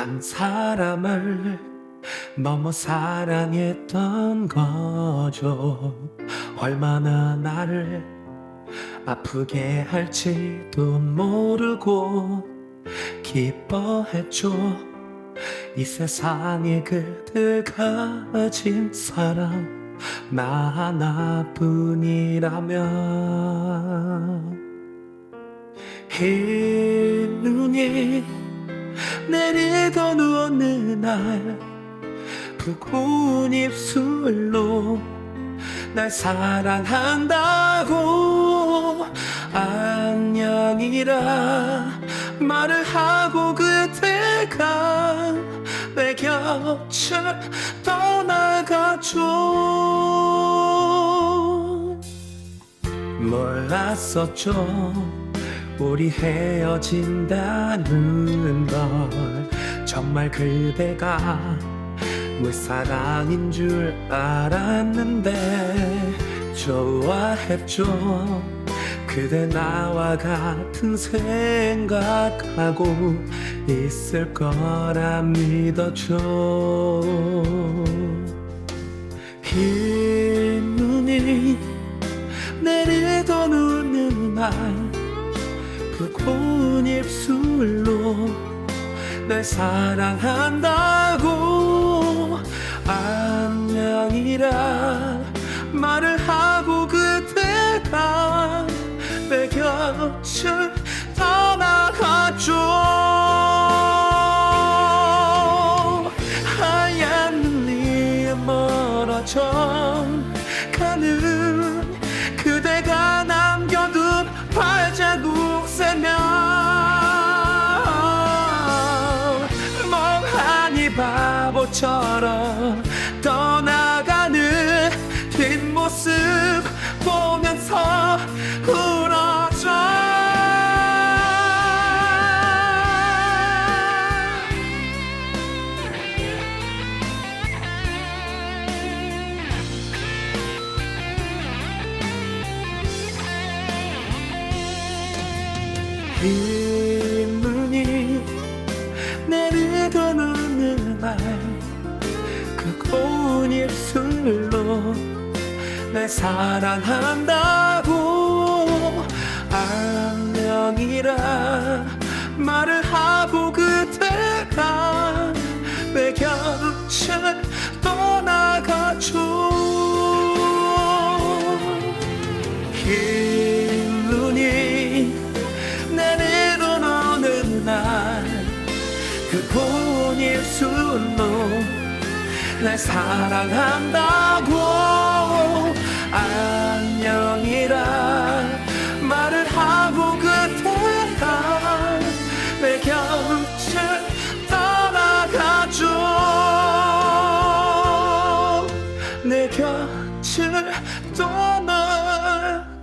한 사람을 너무 사랑했던 거죠. 얼마나 나를 아프게 할지도 모르고 기뻐했죠. 이 세상에 그들 가진 사랑 나 하나뿐이라면 흰 눈이 내리던 어느 날 붉은 입술로 날 사랑한다고 안녕이라 말을 하고 그대가 내 곁을 떠나가죠. 몰랐었죠 우리 헤어진다는 걸 정말 그대가 내 사랑인 줄 알았는데 좋아했죠 그대 나와 같은 생각하고 있을 거라 믿었죠 흰 눈이 내리던 어느 날 입술로 날 사랑한다고 안녕이라 말을 하 바보처럼 떠나가는 뒷모습 보면서 울어줘. 흰 날 사랑한다고 안녕이라 말을 하고 그대가 내 곁을 떠나가죠. 내리던 어느 날그 고운 입술로 날 사랑한다고. 안녕이라 말을 하고 그대가 내 곁을 떠나가죠 내 곁을 떠나가죠